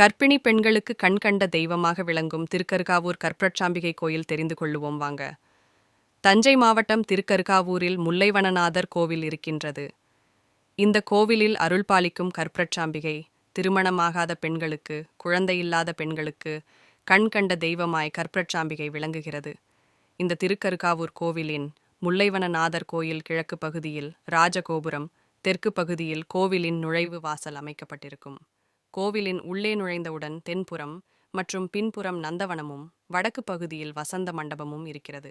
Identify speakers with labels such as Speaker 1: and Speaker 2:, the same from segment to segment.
Speaker 1: கர்ப்பிணி பெண்களுக்கு கண்கண்ட தெய்வமாக விளங்கும் திருக்கருகாவூர் கற்பிரச்சாம்பிகை கோயில் தெரிந்து கொள்ளுவோம் வாங்க. தஞ்சை மாவட்டம் திருக்கருகாவூரில் முல்லைவனநாதர் கோவில் இருக்கின்றது. இந்த கோவிலில் அருள் பாலிக்கும் கற்பச்சாம்பிகை திருமணமாகாத பெண்களுக்கு குழந்தையில்லாத பெண்களுக்கு கண் கண்ட தெய்வமாய் கற்பிரச்சாம்பிகை விளங்குகிறது. இந்த திருக்கருகாவூர் கோவிலின் முல்லைவனநாதர் கோயில் கிழக்கு பகுதியில் ராஜகோபுரம் தெற்கு பகுதியில் கோவிலின் நுழைவு வாசல் அமைக்கப்பட்டிருக்கும். கோவிலின் உள்ளே நுழைந்தவுடன் தென்புறம் மற்றும் பின்புறம் நந்தவனமும் வடக்கு பகுதியில் வசந்த மண்டபமும் இருக்கிறது.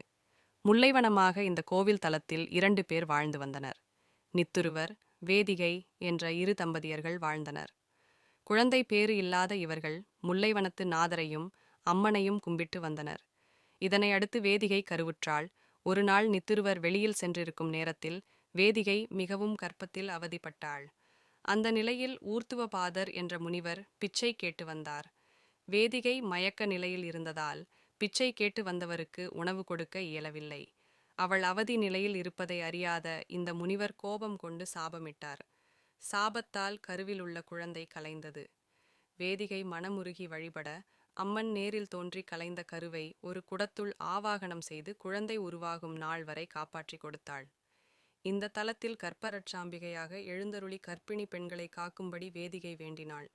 Speaker 1: முல்லைவனமாக இந்த கோவில் தலத்தில் இரண்டு பேர் வாழ்ந்து வந்தனர். நித்துருவர் வேதிகை என்ற இரு தம்பதியர்கள் வாழ்ந்தனர். குழந்தை பேறு இல்லாத இவர்கள் முல்லைவனத்து நாதரையும் அம்மனையும் கும்பிட்டு வந்தனர். இதனை அடுத்து வேதிகை கருவுற்றால் ஒரு நாள் வெளியில் சென்றிருக்கும் நேரத்தில் வேதிகை மிகவும் கற்பத்தில் அவதிப்பட்டாள். அந்த நிலையில் ஊர்த்துவபாதர் என்ற முனிவர் பிச்சை கேட்டு வந்தார். வேதிகை மயக்க நிலையில் இருந்ததால் பிச்சை கேட்டு வந்தவருக்கு உணவு கொடுக்க இயலவில்லை. அவள் அவதி நிலையில் இருப்பதை அறியாத இந்த முனிவர் கோபம் கொண்டு சாபமிட்டார். சாபத்தால் கருவில் உள்ள குழந்தை கலைந்தது. வேதிகை மனமுருகி வழிபட அம்மன் நேரில் தோன்றி கலைந்த கருவை ஒரு குடத்துள் ஆவாகனம் செய்து குழந்தை உருவாகும் நாள் வரை காப்பாற்றிக் கொடுத்தாள். இந்த தலத்தில் கற்பரட்சாம்பிகையாக எழுந்தருளி கர்ப்பிணி பெண்களை காக்கும்படி வேதிகை வேண்டினாள்.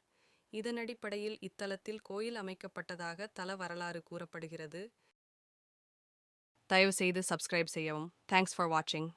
Speaker 1: இதன் அடிப்படையில் இத்தலத்தில் கோயில் அமைக்கப்பட்டதாக தல வரலாறு கூறப்படுகிறது. தயவுசெய்து சப்ஸ்கிரைப் செய்யவும். தேங்க்ஸ் ஃபார் வாட்சிங்